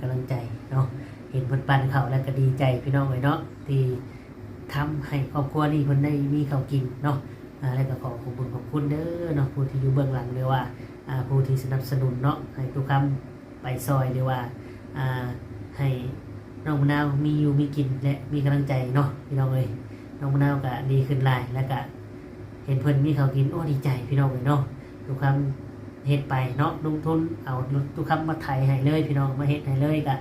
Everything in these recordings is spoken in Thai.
กำลังใจเนาะเห็นเพิ่นปันเขาแล้วก็ดีใจพี่น้องเลยเนาะที่ทำให้ครอบครัวนี้เพิ่นได้มีข้าวกินเนาะอ่าแล้วก็ขอขอบคุณขอบคุณเด้อเนาะผู้ที่อยู่เบื้องหลังหรือว่าผู้ที่สนับสนุนเนาะให้ทุกคำไปซอยหรือว่าให้น้องมะนาวมีอยู่มีกินและมีกำลังใจเนาะพี่น้องเลยน้องมะนาวก็ดีขึ้นหลายแล้วก็เห็นเพิ่นมีข้าวกินโอ้ดีใจพี่น้องเลยเนาะทุกคำ เฮ็ดไปเนาะลงทุนเอาทุกคำมาไถให้เลย พี่น้องมาเฮ็ดให้เลยก็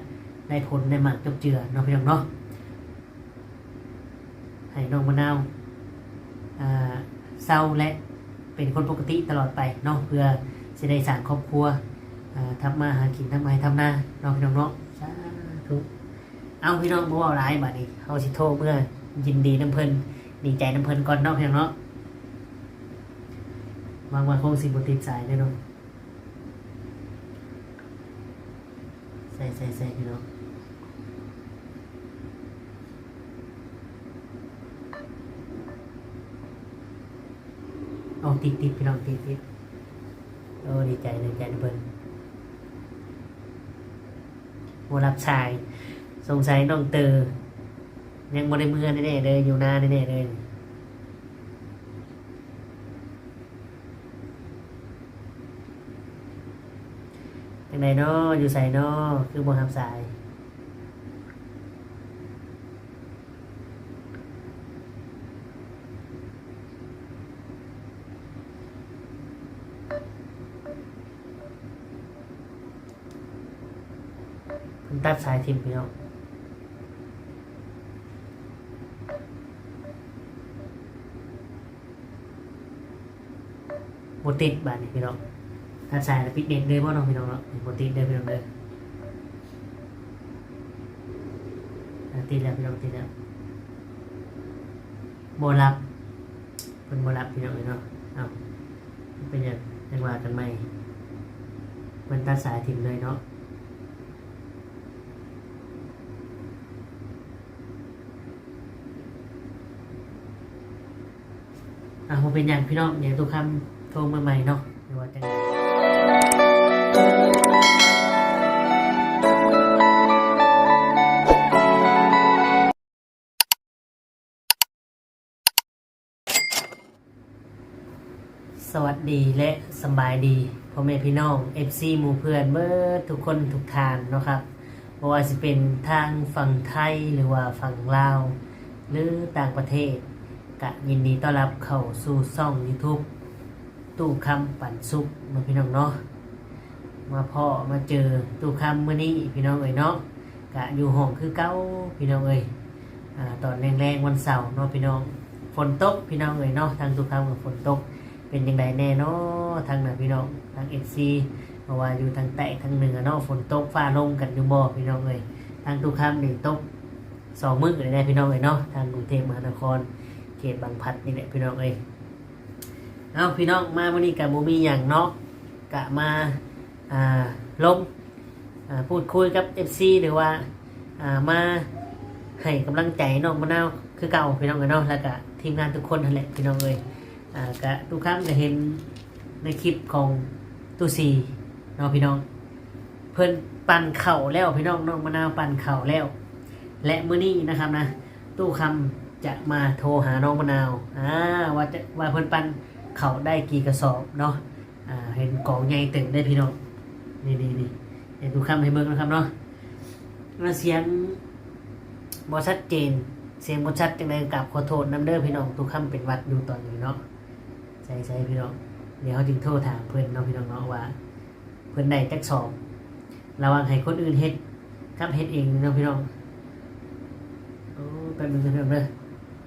ได้ผลได้หมากจบเจือเนาะพี่น้องเนาะให้น้องมะนาวอ่าเศร้าและเป็นคนปกติตลอดไปเนาะเพื่อจะได้สร้างครอบครัวอ่าทำมาหากินทำมาให้ทำหน้าเนาะพี่น้องเนาะสาธุเอาพี่น้องบ่เว้าหลายบัดนี้เฮาสิโทรเมื่อยินดีน้ำเพลินดีใจน้ำเพลินก่อนเนาะพี่น้องเนาะวางวันคงสิบติดสายแน่นอน ใส่ใส่ใส่พี่น้องเอาติดติดพี่น้องติดติดโอ้ดีใจดีใจนะเพิ่นโมรับชาย สงสัยน้องเตอยังบ่ได้เมือแน่ๆเลยอยู่น้าแน่ๆเลย จังไดเนาะอยู่ใส่เนาะคือบ่รับสายเพิ่นตัดสายทิมพี่น้องบติดบาดนี่พี่น้อง ตัดสายแล้วปิดเน็ตเลยบ่น้องพี่น้องเนาะบติดเลยพี่น้องเลยติดแล้วพี่น้องติดแล้วโบรับเป็นโบรับพี่น้องเลยเนาะเอาเป็นอยังยังว่ากันไหมมันตัดสายทิมเลยเนาะอะผมเป็นอย่างพี่น้องอย่างตัวคำโทรมาใหม่เนาะหรือว่าจะ ดีและสบายดีพ่อแม่พี่น้อง FC หมู่เพื่อนเบิดทุกคนทุกทานเนาะครับเพราะว่าจะเป็นทางฝั่งไทยหรือว่าฝั่งลาว หรือต่างประเทศกะยินดีต้อนรับเข้าสู่ช่อง YouTube ตู้คำปั่นซุปมาพี่น้องเนาะมาพ่อมาเจอตู้คำเมื่อนี้พี่น้องเอ้ยเนาะกะอยู่ห้องคือเก้าพี่น้องเอ้ยอ่าตอนแรงๆวันเสาร์เนาะพี่น้องฝนตกพี่น้องเอ้ยเนาะทางตู้คำกับฝนตก เป็นยังไงแน่เนาะทางไหนพี่น้องทางเอซีเพราะว่าอยู่ทางใต้ทางเหนือเนาะฝนตกฟ้าลงกันอยู่บ่พี่น้องเอ้ยทางตู้คำนี่ตกสองมื้อเลยนะพี่น้องเอ้ยเนาะทางกรุงเทพมหานคร เขตบางพัดนี่แหละพี่น้องเอ้ยเอาพี่น้องมาวันนี้กับโมมีอย่างเนาะกะมาอ่าลงอ่าพูดคุยกับ FC หรือว่าอ่ามาให้กำลังใจน้องมะนาวคือเก่าพี่น้องเอ้ยเนาะแล้วก็ทีมงานทุกคนนั่นแหละพี่น้องเอ้ย อ่ากะทุกครั้งจะเห็นในคลิปของตูซีเนาะพี่น้อง เพิ่นปั่นเข่าแล้วพี่น้องน้องมะนาวปั่นเข่าแล้ว และมื้อนี้นะครับนะ ตู้คำจะมาโทรหาน้องมะนาวอ่าว่าจะว่าเพิ่นปั่นเข่าได้กี่กระสอบเนาะอ่าเห็นกองใหญ่ตึงได้พี่น้องนี่นี่นี่เห็นตู้คำให้เบิ่งนะครับเนาะแล้วเสียงบอชัดเจนเสียงบอชัดจังไดกับขอโทษน้ำเด้อพี่น้องตู้คำเป็นวัดอยู่ตอนนี้เนาะ ใช่ใช่พี่น้องเดี๋ยวเขาจึงโทรถามเพื่อนเนาะพี่น้องเนาะว่า เพื่อนได้จักสอบระวังให้คนอื่นเฮ็ดกับเฮ็ดเองเนาะพี่น้องโอ้แป๊บนึงนะพี่น้องเด้อ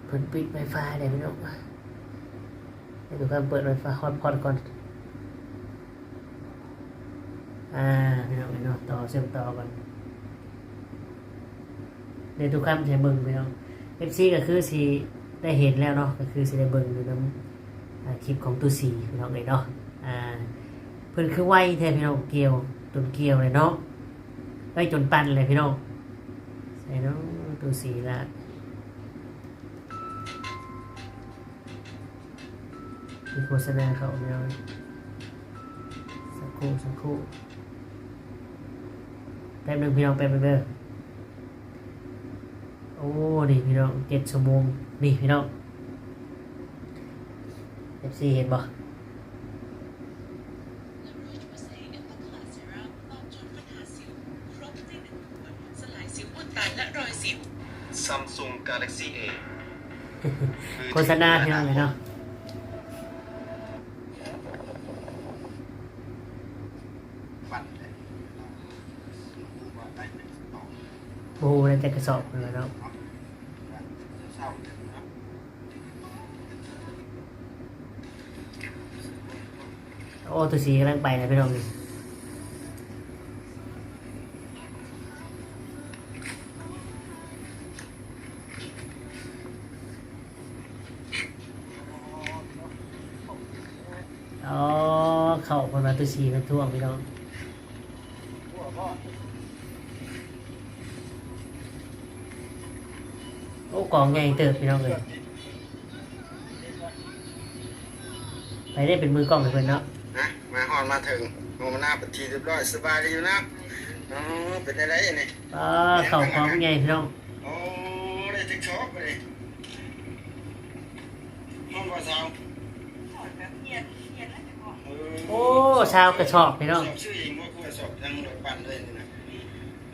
เพิ่นปิดไวไฟได้พี่น้องให้ดูการเปิดไวไฟฮอตพอดก่อนอ่าพี่น้องพี่น้องต่อเชื่อมต่อก่อนเดี๋ยวทุกคำใช้เบิ่งพี่น้อง FC ก็คือสิได้เห็นแล้วเนาะก็คือสิได้เบิ่งอยู่น้ำอ่า คลิปของตู้สีพี่น้องเลยเนาะอ่าเพิ่นคือไวแท้พี่น้องเกียวจนเกียวเลยเนาะไว้จนปันเลยพี่น้องใส่เนาะตัวสีละมีโฆษณาเขาเนี่ยสักครู่สักครู่แป๊บนึงพี่น้องแป๊บนึงเด้อโอ้นี่พี่น้องเจ็ดชั่วโมงนี่พี่น้อง เอฟซีเห็นบ่ซัมซุง Galaxy A โฆษณาพี่น้องเลยเนาะฟันเลยว่าได้เป็นต่อโอ้โหแล้วจะกระสอบเลยเนาะ อ้ตัวสีกำลังไปนะพี่น้องนี่อ๋อเข้าคนมาตัวสีมันท่วงพี่น้องโอ้กองใหญ่เติบพี่น้องเลยไปได้เป็นมือกล้องเลยเพื่อนเนาะ อนมาถึงโมมาหน้าปฏิเรียบร้อยสบายดีอยู่นะอ๋อเป็นอะไรเนี่ยอ๋อเข่ากองใหญ่พี่น้องโอ้ได้ติ๊กช็อกไปเลยห้องว่าสาวโอ้ชาวกระชอกพี่น้องสอบชื่อเองว่าคู่สอบทั้งรถปั่นเลยนี่นะ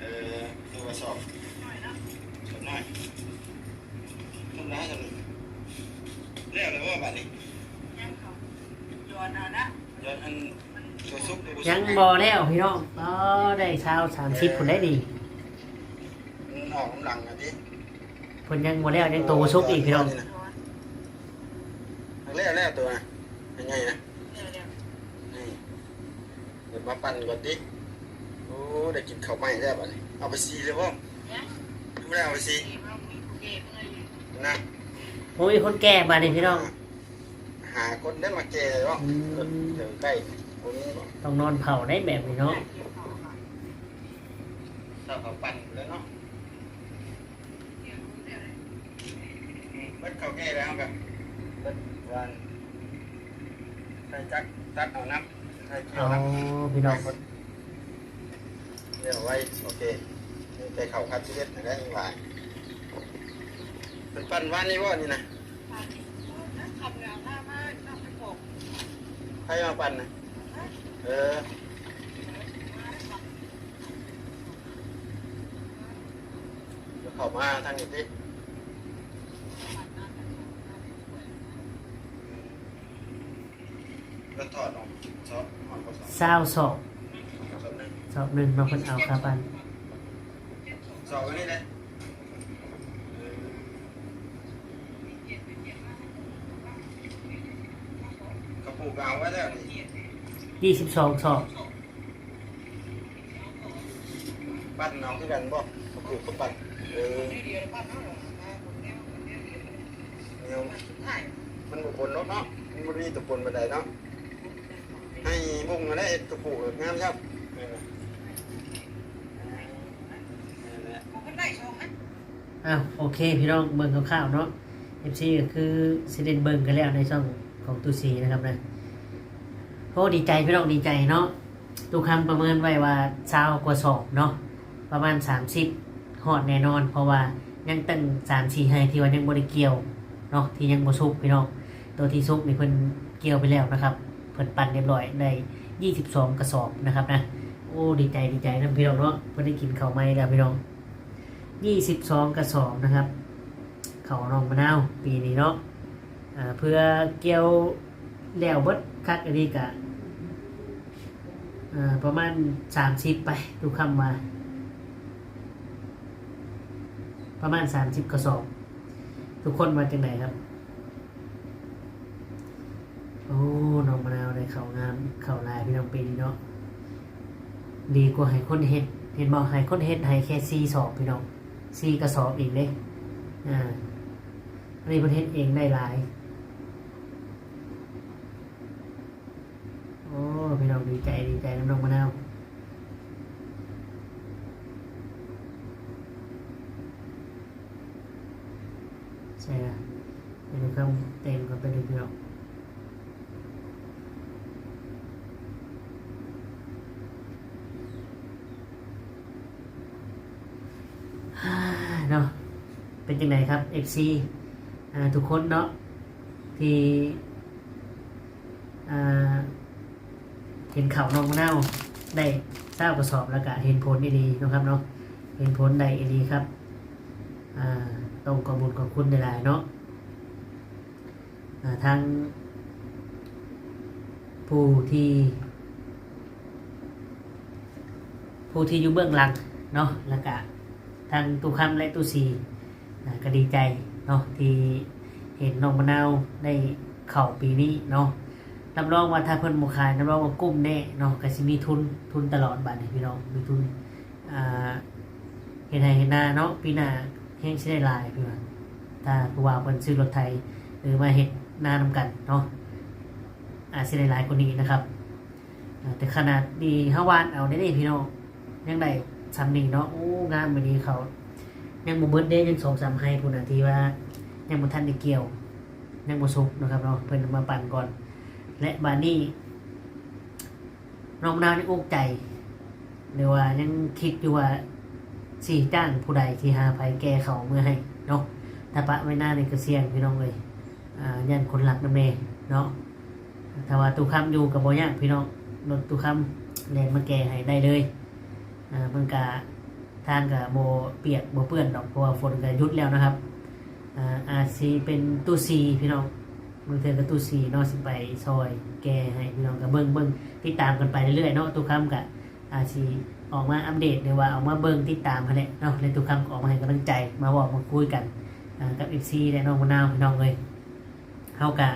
เออตัวสอบสอบน้อยทำได้ทำนี่เรียกเลยว่าบัดนี้ย้อนอันตัวซุปตัว ยังบอแล้วพี่น้องอ๋อได้ชาวสามสิบผลได้ดีมันออกกำลังอะดิผลยังบอแล้วยังโตชุกอีกพี่น้องเรียกแล้วตัวนะยังไงนะนี่เดี๋ยวมาปั่นก่อนดิโอ้ได้กินข้าวไหม้แล้วบัดนี้เอาไปซีเลยพ่อดูแล้วเอาไปซีนะโอ้ยคนแก่มาเนี่ยพี่น้องหาคนได้มาแก่เลยว่าอืมเดี๋ยวใกล้คนนี้บ่ ต้องนอนเผาได้แบบนี้เนาะถ้าเขาปั่นแล้วเนาะเบิดเขาแก่แล้วกันเบิดวันใส่จักตัดเอาน้ำใส่เกี่ยเอาวน้ำพี่น้องเดี๋ยวไว้โอเคนี่ไปเข่าคัดชีวิตนะได้ยังไงเป็นปั่นวันนี้ว่านี่นะใครมาปั่นนะ เออเดี๋ยวเข้ามาทางนี้ดิก็ถอดออกซอฟออกก็ซอฟเศร้าวสอบซอฟหนึ่งสอบหนึ่งมาคนเอาครับปันซอฟไว้นี่เลยกระปุกเอาไว้แล้วนี่ ยี่สิบสองสอบปั้นเอาที่กันบ่กระปุกก็ปั้นเออเนี่ยมันบุปนเนาะเนาะมันบ่มีตะปนบันไดเนาะให้บุ้งอะไรตะปูงามครับนี่นะนี่แหละอ้าวโอเคพี่น้องเบิ่งคร่าวๆเนาะเอฟซีก็คือสิเดนเบิ่งกันแล้วในช่องของตูซีนะครับนะ โอ้ดีใจพี่น้องดีใจเนาะตูคำประเมินไว้ว่าเช้ากว่าสอบเนาะประมาณสามสิบหอดแน่นอน เพราะว่ายังตั้งสามสี่ไฮที่ว่ายังบริเกี่ยวเนาะที่ยังบ่สุกพี่น้องตัวที่สุกนี่เพิ่นเกี่ยวไปแล้วนะครับเพิ่นปั่นเรียบร้อยได้ยี่สิบสองกระสอบนะครับนะโอ้ดีใจดีใจนะพี่น้องเนาะเพิ่นได้กินข้าวไม้แล้วพี่น้องยี่สิบสองกระสอบนะครับข้าวน้องมะนาวปีนี้เนาะเพื่อเกี่ยวแล้วเบิดคักอันนี้กะ ประมาณสามสิบไปดูคำว่า ประมาณสามสิบกระสอบทุกคนมาจากไหนครับ โอ้น้องมะนาวได้เขางามเขาลายพี่น้องปีนี้เนาะดีกว่าให้คนเฮ็ดเห็นบอกให้คนเฮ็ดให้แค่ซีสอบพี่น้องซีกระสอบอีกเลยอ่าอันนี้ประเทศเองได้หลาย โอ้ พี่น้องดีใจดีใจน้องมะนาวใช่ละไปดูคำเต็มกันไปดูพี่น้องเนาะเป็นยังไงครับ FC อ่าทุกคนเนาะที่อ่า เห็นข่าวน้องมะนาวได้ทราบกระสอบแล้วก็เห็นผลดีๆเนะครับเนาะเห็นผลได้ดีครับต้องขอบุญขอบคุณหลายๆเนาะอ่าทางผู้ที่ ผู้ที่อยู่เบื้องหลังเนาะแล้วก็ทางตู้คำและตู้ซีก็ดีใจเนาะที่เห็นน้องมะนาวได้เข่าปีนี้เนาะ รับรองว่าถ้าเพิ่นบ่ขายรับรองว่ากุ้มแน่เนาะก็สิมีทุนทุนตลอดบัดนี้พี่น้องมีทุนอ่าเห็นให้เห็นหน้าเนาะปีหน้าแห้งสิได้หลายพี่ว่าถ้าผู้ว่าเพิ่นซื้อรถไทยหรือมาเฮ็ดหน้านำกันเนาะอาจสิได้หลายกว่านี้นะครับแต่ขนาดดีฮาวานเอาได้เด้พี่น้องยังได้สำนีเนาะโอ้งานวันนี้เขายังบ่เบิดเด้ยังสองสามให้พูนนาทีว่ายังบ่ทันได้เกี่ยวยังบ่สุกนะครับเนาะเพิ่นมาปั่นก่อน และบานี้น้องนาวนี่อกใจ หรือว่ายังคิดอยู่ว่าสิจ้างผู้ใดที่หาไผแก้เขาเมื่อให้เนาะถ้าปะไว้หน้าในกระเสียงพี่น้องเลยอ่ายันคนหลักนำแม่เนาะถ้าว่าตู้คำอยู่กับบ่ยากพี่น้องรถตู้คำแลนมาแก้ให้ได้เลยอ่ามันกะทางกับโบเปียกโบเปื้อนดอกเพราะว่าฝนก็หยุดแล้วนะครับอ่าอาซีเป็นตู้ซีพี่น้อง บางเทือก็ตู้ซีเนาะสิไปซอย แกให้พี่น้องกับเบิ้งเบิ้งติดตามกันไปเรื่อยๆเนาะทุกคำกับอาซีออกมาอัปเดตหรือว่าออกมาเบิ้งติดตามเขาแหละเนาะเลยทุกคำก็ออกมาให้กำลังใจมาบอกมาคุยกันกับเอฟซีและน้องมะนาวพี่น้องเลยเฮากะ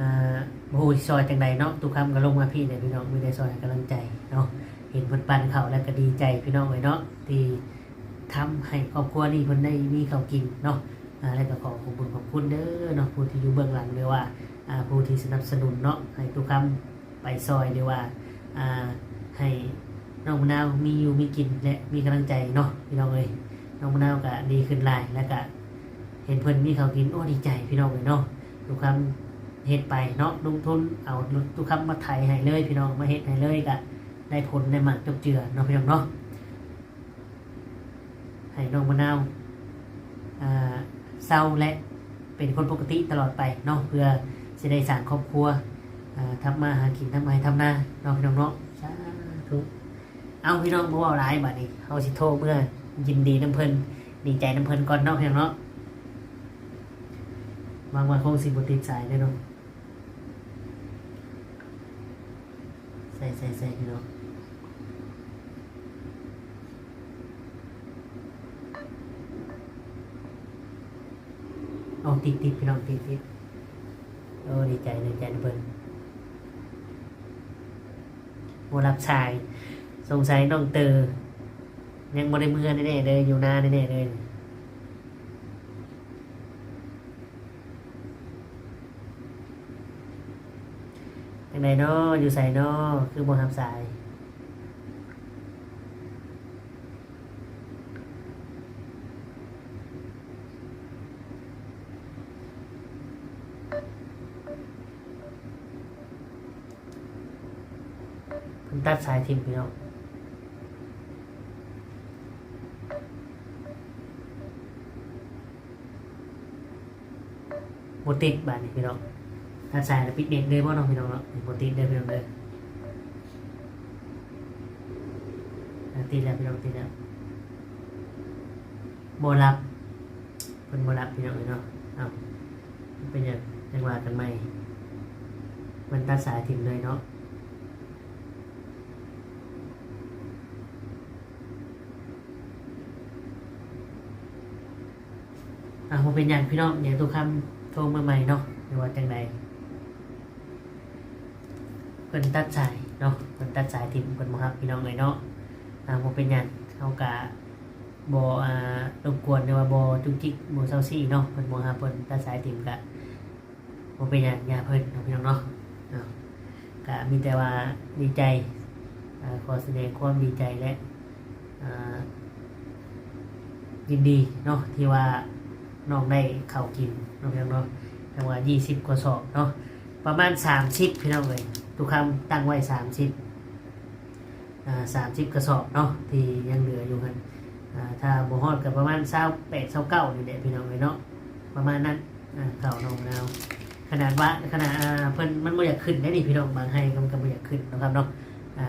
อ่าโอ้ยซอยจังใดเนาะทุกคำก็ลงมาพี่เนี่ยพี่น้องม่ได้ซอยกำลังใจเนาะเห็นเพิ่นปันเขาแล้วก็ดีใจพี่น้องเลยเนาะที่ทำให้ครอบครัวนี้เพิ่นได้มีข้าวกินเนาะ แล้วก็ขอขอบคุณขอบคุณเด้อเนาะผู้ที่อยู่เบื้องหลังหรือว่าอ่าผู้ที่สนับสนุนเนาะให้ทุกคำไปซอยหรือว่าอ่าให้น้องมะนาวมีอยู่มีกินและมีกำลังใจเนาะพี่น้องเลยน้องมะนาวก็ดีขึ้นหลายแล้วก็เห็นเพิ่นมีข้าวกินโอ้ดีใจพี่น้องเลยเนาะทุกคำเฮ็ดไปเนาะลงทุนเอาทุกคำมาไถให้เลย พี่น้องมาเฮ็ดให้เลยก็ได้ผลได้หมากจบเจือเนาะพี่น้องเนาะให้น้องมะนาวอ่า เศร้าและเป็นคนปกติตลอดไปเนาะเพื่อจะได้สร้างครอบครัวทำมาหากินทำมทำหนาเนาะพี่น้องเนาะสาธุเอาพี่น้องบ่เว่าร้ายบัดนี้เฮาสิโทรเมื่อยินดีน้ำเพลินดีใจน้ำเพลินก่อนเนาะพี่น้องเนาะวางวันคงสิบติดสายเลยเนาะใส่ใส่ใส่พี่น้อง เอาติดติดพี่น้องติดติดโอ้ดีใจดีใจนะเพิ่นโมรับชาย สงสัยน้องเตอยังบ่ได้เมือแน่ๆเลยอยู่หน้าแน่ๆเลยยังไงเนาะอยู่ใส่เนาะคือบ่รับสาย ตัดสายทิ้งพี่น้องโมติดบาดนี่พี่น้องตัดสายแล้วปิดเน็ตเลยบ่น้องพี่น้องเนาะโมติดเลยพี่น้องเลยติดแล้วพี่น้องติดแล้วโบรับเพิ่นโบรับพี่น้องเลยเนาะเอ้าเป็นยังยังว่ากันไหมมันตัดสายทิ้งเลยเนาะ อะผมเป็นอย่างพี่น้องอย่างทุกคำโทรมาใหม่เนาะหรือว่าจังใดเพิ่นตัดสายเนาะเพิ่นตัดสายทิมเพิ่นบ่ครับพี่น้องเลยเนาะอ่าผมเป็นอย่างเขากะบ่อ่ารบกวนหรือว่าบ่จุกจิกบ่เซาซี่เนาะเพิ่นบ่ครับเพิ่นตัดสายทิมกะบ่เป็นอย่างอย่าเพิ่นเนาะพี่น้องเนาะเนาะกะมีแต่ว่าดีใจอ่าขอแสดงความดีใจและอ่ายินดีเนาะที่ว่า น้องได้ข้าวกินน้องพี่น้องเนาะแต่ว่ายี่สิบกว่าสอบเนาะประมาณสามสิบพี่น้องเลยทุกคำตั้งไว้สามสิบสามสิบกระสอบเนาะที่ยังเหลืออยู่กันถ้าบ่ฮอดก็ประมาณ28 29นี่แหละพี่น้องเอ้ยเนาะประมาณนั้นอ่าข้าวน้องมะนาวขนาดว่าขนาดเพิ่นมันบ่อยากขึ้นได้ดิพี่น้องบางให้ก็มันก็บ่อยากขึ้นนะครับเนาะ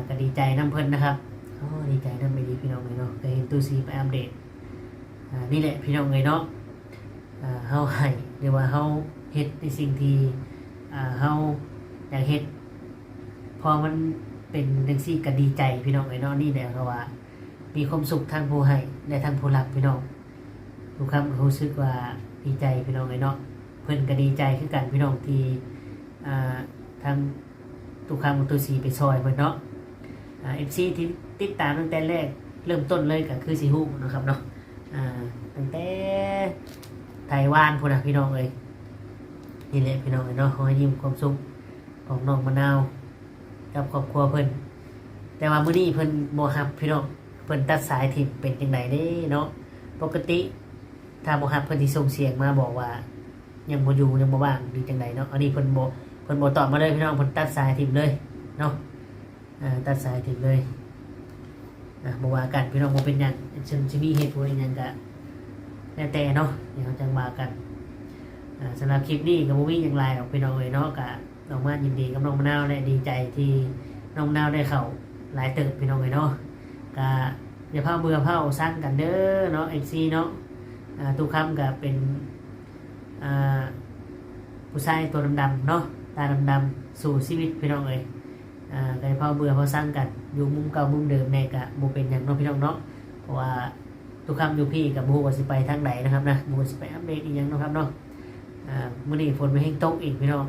ก็ดีใจนํเพิ่นนะครับโอ้ดีใจนํไม่ดีพี่น้องเอ้ยเนาะก็เห็นตู้ซีไปอัปเดตนี่แหละพี่น้องเอ้ยเนาะ เฮาให้หรือว่าเฮาเฮ็ดในสิ่งที่อ่าเฮาอยากเฮ็ดพอมันเป็นจังซี่ก็ดีใจพี่น้องไอ้เนาะนี่แหละเขาว่า มีความสุขทางผู้ให้และทางผู้รับพี่น้องทุกคำก็รู้สึกว่าดีใจพี่น้องไอ้เนาะเพิ่นก็ดีใจคือกันพี่น้องที่อ่าทางทุกคำของตัวสีไปซอยเพิ่นเนาะอ่าเอฟซีที่ติดตามตั้งแต่แรกเริ่มต้นเลยก็คือสีฮู้นะครับเนาะอ่าตั้งแต่ ไต้หวันพุ่นนะพี่น้องเอ้ยนี่แหละพี่น้องเนาะขอให้ยิ้มความสุขของน้องมะนาวกับครอบครัวเพิ่นแต่ว่ามื้อนี้เพิ่นบ่ฮับพี่น้องเพิ่นตัดสายทิ่เป็นจังไดเด้เนาะปกติถ้าบ่ฮับเพิ่นสิส่งเสียงมาบอกว่า ยังบ่อยู่ยังบ่ว่างหรือจังไดเนาะอันนี้เพิ่นบ่เพิ่นบ่ตอบมาเลยพี่น้องเพิ่นตัดสายทิ่เลยเนาะอ่าตัดสายทิ่เลยอะบ่ว่ากันพี่น้องบ่เป็นหยังซึ่งสิมีเหตุผลหยังก็ แล้วแต่เนาะเดี๋ยวเราจังว่ากันสำหรับคลิปนี้ก็บ่มีหยังหลายหรอกพี่น้องเอ้ยเนาะก็น้องมายินดีกับน้องมะนาวและดีใจที่น้องมะนาวได้เข้าหลายเติบพี่น้องเอ้ยเนาะก็อย่าเผาเบื่อเผาสร้างกันเด้อเนาะ FC เนาะอ่าทุกคำก็เป็นผู้ชายตัวดำๆเนาะตาดำๆสู่ชีวิตพี่น้องเอ้ยอ่าก็อย่าเผาเบื่อเผาสร้างกันอยู่มุมเก่ามุมเดิมแน่ก็บ่เป็นหยังเนาะพี่น้องเนาะเพราะว่า ทุกคำอยู่พี่กับบูว่าสิไปทางไหนนะครับนะบูว่าสิไปอัปเดตอีกยังเนาะครับเนาะอ่ามื่อนี้ฝนไม่แห้งตกอีกพี่น้อง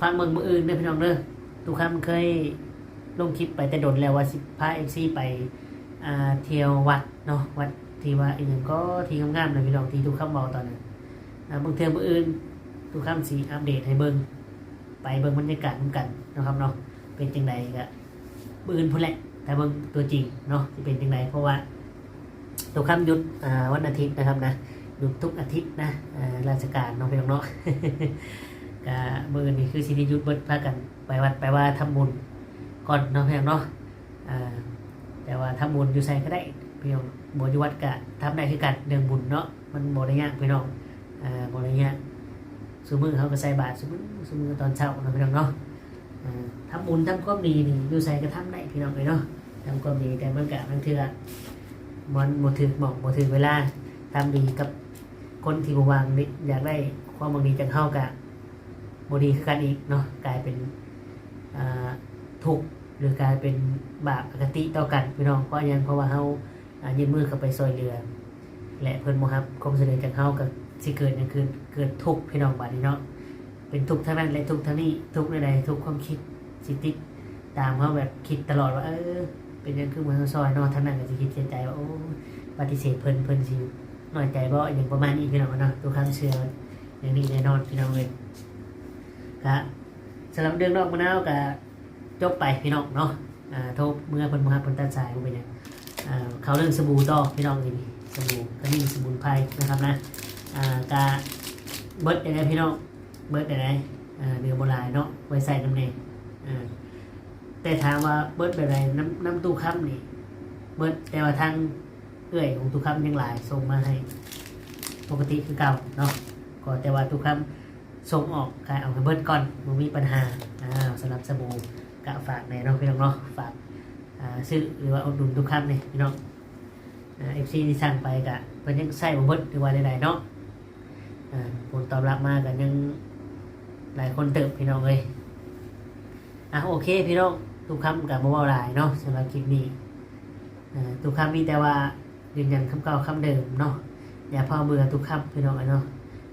ฟังเมืองมืออื่นเด้อพี่น้องเด้อทุกคำเคยลงคลิปไปแต่โดนแล้วว่าสิพาเอฟซีไปอ่าเที่ยววัดเนาะวัดที่ว่าอีกอย่างก็ที่งามๆเลยพี่น้องที่ทุกคำบอกตอนนั้นอ่าบางเทื่อมืออื่นทุกคำสีอัปเดตให้เบิ่งไปเบิ่งบรรยากาศนกันนะครับเนาะเป็นจังไดก็มืออื่นพุ่นแหละแต่เบิ่งตัวจริงเนาะจะเป็นจังไดเพราะว่า ทุกคำหยุดวันอาทิตย์นะครับนะหยุดทุกอาทิตย์นะราชการน้องเพี่น้องเนาะก็มือนี่คือสิริยุทธเบิดพากันไปวัดไปว่าทำบุญก่อนเนาะพี่น้องเนาะแต่ว่าทำบุญอยู่ใส่ก็ได้เพี่น้องบอยู่วัดก็ทำได้คือกันเรื่องบุญเนาะมันบ่ได้ยากพี่น้องบ่ได้ยากสมมือเขาก็ใส่บาตรสมมือสมมือตอนเช้าเนาะพี่น้องเนาะอ่าทำบุญทำความดีนี่อยู่ใส่ก็ทำได้พี่น้องเลยเนาะทำความดีแต่มันก็บางเทื่อ มันบ่ถึงหมองบ่ถึงเวลาทำดีกับคนที่บวางนี่อยากได้ความบางดีจากเขากับบดีคือกันอีกเนาะกลายเป็นทุกข์หรือกลายเป็นบาปอคติต่อกันพี่น้องเพราะยังเพราะว่าเฮายื่นมือเข้าไปซอยเรือ และเพิ่นบ่ครับความเสนอจากเฮากับสิเกิดหยังคือเกิดทุกข์พี่น้องบัดนี้เนาะเป็นทุกข์ทั้งนั้นและทุกข์ทั้งนี้ทุกข์ใดๆทุกข์ความคิดสิติดตามเฮาแบบคิดตลอดว่าเออ เป็นหยังคือเหมือนซอยนาะทั้งนั้นก็สิคิดเสียใจว่าโอ้ปฏิเสธเพิ่นเพิ่นสิน้อยใจบ่อย่างประมาณนี้พี่น้องเนาะทุกครั้งเชื่ออย่างนี้แน่นอนพี่น้องเลยครับสำหรับเรื่องนอกมะนาวก็จบไปพี่น้องเนาะอ่าโทบเมื่อเพิ่นมาเพิ่นตัดสายบ่เป็นหยังอ่าเขาเรื่องสบู่ต่อพี่น้องนี่สบู่ก็มีสมุนไพรนะครับนะอ่ากะเบิร์ดยังไงพี่น้องเบิร์ดยังไงอ่าเนื้อโบราณเนาะไว้ใส่น้ำเนยอ่า แต่ถามว่าเบิดแบบไรน้ำน้ำตู้ค้ำนี่ เบิดแต่ว่าทางเอื้อยของทุกคำยังหลายส่งมาให้ ปกติคือเก่าเนาะก็แต่ว่าทุกคำส่งออกกายเอาไปเบิ้ลก่อนมันมีปัญหาอ่าสำหรับสบู่กะฝากในเนาะพี่น้องเนาะฝากอ่าซื้อหรือว่าอุดหนุนทุกคำเนี่ยพี่น้องเอฟซีที่สั่งไปกะเพิ่นยังใส่บ่เบิ้ลหรือว่าใดๆเนาะอ่าผลตอบรับมากันยังหลายคนเติบพี่น้องเลยอะโอเคพี่น้อง ทุกคำกับโมบายไลน์เนาะสำหรับคลิปนี้ทุกคำมีแต่ว่ายืนยันคำเก่าคำเดิมเนาะอย่าพอเบื่อทุกคำพี่น้องเนาะ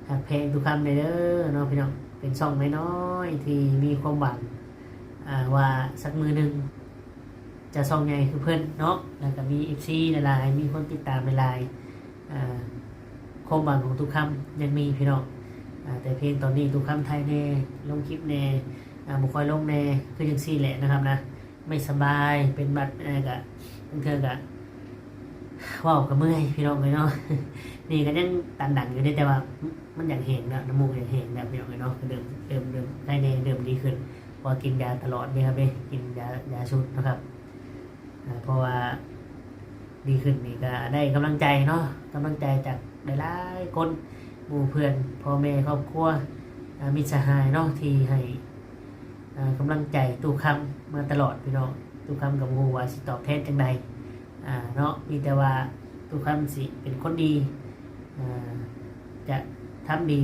หักเพลงทุกคำในเด้อเนาะพี่น้องเป็นช่องน้อยที่มีความหวังว่าสักมือหนึ่งจะช่องใหญ่คือเพื่อนเนาะแล้วก็มีเอฟซีหลายมีคนติดตามหลายความหวังของทุกคำยังมีพี่น้องแต่เพลงตอนนี้ทุกคำไทยแน่ลงคลิปแน่ บุคอยลงแน่คือยังซี่แหละนะครับนะไม่สบายเป็นบัดอะไรกะบางเทื่อกะว่าวกับเมื่อยพี่น้องเลยเนาะนี่ก็ยังตันดันอยู่ได้แต่ว่ามันอยากเห็นนะน้ำมูกอยากเห็นแบบพี่น้องเลยเนาะเดิมเดิมเดิมได้ในเดิมดีขึ้นพอกินยาตลอดเนี่ยครับเด้กินยายาชุดนะครับเพราะว่าดีขึ้นนี่ก็ได้กำลังใจเนาะกำลังใจจากหลายๆคนหมู่เพื่อนพ่อแม่ครอบครัวมิตรสหายเนาะที่ให้ กำลังใจตู้คำมาตลอดพี่น้องตู้คำกับฮูว่าสิตอบแทนจังใดเนาะมีแต่ว่าตู้คำสิเป็นคนดีจะทำดี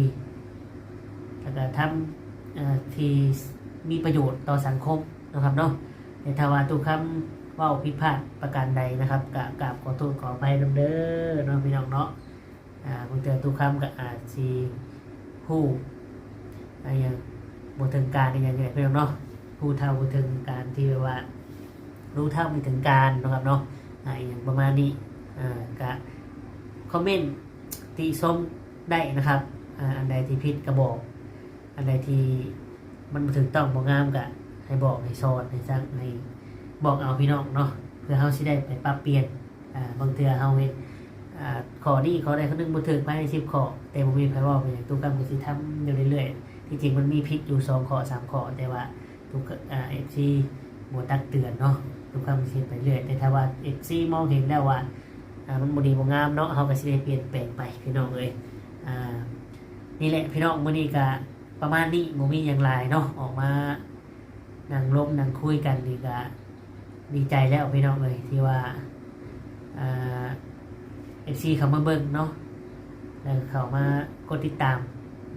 แล้วก็ทำที่มีประโยชน์ต่อสังคมนะครับเนาะในทว่าตู้คำว่าผิดพลาดประการใดนะครับกะกราบขอโทษขออภัยนำเด้อเนาะพี่น้องเนาะอ่าบางเทื่อทุกคำก็อาจสิผู้อะไรอย่าง บถึงการอย่างเงี้ยพี่องเนาะผู้เท่าบถึงการที่แบบว่า รู้เท่าไม่ถึงการนะครับเนาะอย่างประมาณนี้อ่ากะคอมเมนต์ติชมได้นะครับอ่าอันใดที่ผิดก็บอก อันใดที่มันบ่ถึงต้องบ่งามก็ให้บอกให้สอนให้ซักให้บอกเอาพี่น้องเนาะเพื่อเขาสิได้ไปปรับเปลี่ยนอ่าบางเทือเขาเฮ็ดอ่าขอดีขอได้เขานึงบ่ถึงภายใน10ข้อแต่บ่มีไผเว้าไปอย่างตู้กรรมก็สิทำอยู่เรื่อยๆ ที่จริงมันมีผิดอยู่2ข้อ3ข้อแต่ว่าทุกเอ่า FC บ่ตักเตือนเนาะทุกคำสิไปเรื่อยแต่ถ้าว่า FC มองเห็นแล้วว่ามันบดีบงามเนาะเขาก็สิได้เปลี่ยนแปลงไปพี่น้องเอ้ยนี่แหละพี่น้องมื้อนี้ก็ประมาณนี้บ่มีหยังหลายเนาะออกมานั่งลมนั่งคุยกันนี่ก็ดีใจแล้วพี่น้องเลยที่ว่าเอฟซีเขามาเบิ่งเนาะแล้วเขามากดติดตาม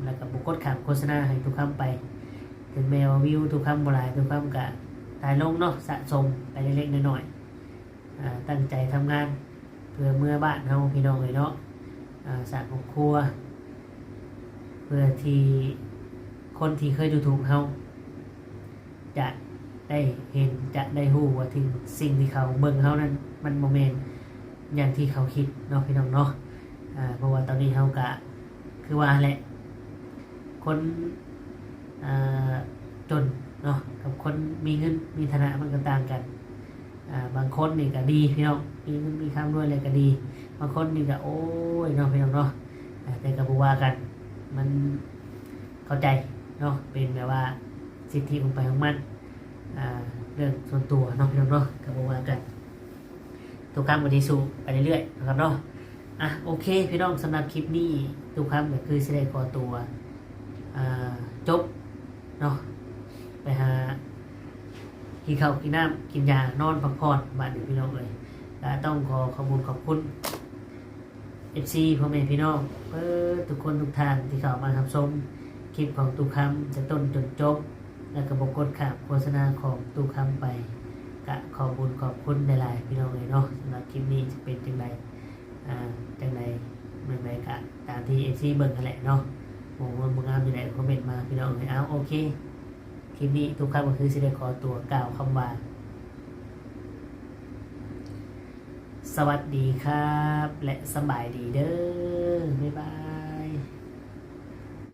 แล้วก็บุกดขับโฆษณาให้ทุกคำไป ถึงแมววิวทุกคำบลายทุกคำกะตายลงเนาะสะสมไปเล็กๆน้อยๆตั้งใจทำงาน เพื่อเมื่อบ้านเฮาพี่น้องเลยเนาะอ่าสร้างครอบครัว เพื่อที่คนที่เคยดูถูกเฮาจะได้เห็นจะได้รู้ว่าถึงสิ่งที่เขาเบิ่งเขานั้นมันโมเมนอย่างที่เขาคิดเนาะพี่น้องเนาะเพราะว่าตอนนี้เขากะคือว่าแหละ คนจนเนาะกับคนมีเงินมีฐานะมันก็ต่างกันบางคนนี่ก็ดีพี่น้องมีเงินมีคำด้วยเลยก็ดี บางคนนี่ก็โอ้ยเนาะพี่น้องเนาะแต่ก็บว่ากัน มันเข้าใจเนาะเป็นแบบว่าสิทธิของไปของมันเรื่องส่วนตัวเนาะพี่น้องเนาะกับว่ากันทุกครั้งวันที่สูไปเรื่อยๆนะครับเนาะอะโอเคพี่น้องสำหรับคลิปนี้ทุกครั้งก็คือสิได้ขอตัว จบเนาะไปหากินข้าวกินน้ำกินยานอนพักผ่อนบ้านพี่น้องเลยและต้องขอขอบคุณขอบคุณ FC พ่อแม่พี่น้องเพื่อทุกคนทุกทานที่เข้ามารับชมคลิปของตุกคำจะต้นจนจบ แล้วก็บอกกดข่าวโฆษณาของตู้คำไปกะขอบุญขอบคุณหลายๆพี่น้องเลยเนาะสำหรับคลิปนี้จะเป็นจังไดอ่าจังไดเมื่อไดกะตามที่เอซี่เบิ่งกันแหละเนาะ ผมันมึงงามอยู่ไหนคอมเมนต์มาพี่น้องเลยเอาโอเคคลิปนี้ทุกครับก็คือสิได้ขอตัวกล่าวคำว่า สวัสดีครับ และสบายดีเด้อบ๊ายบาย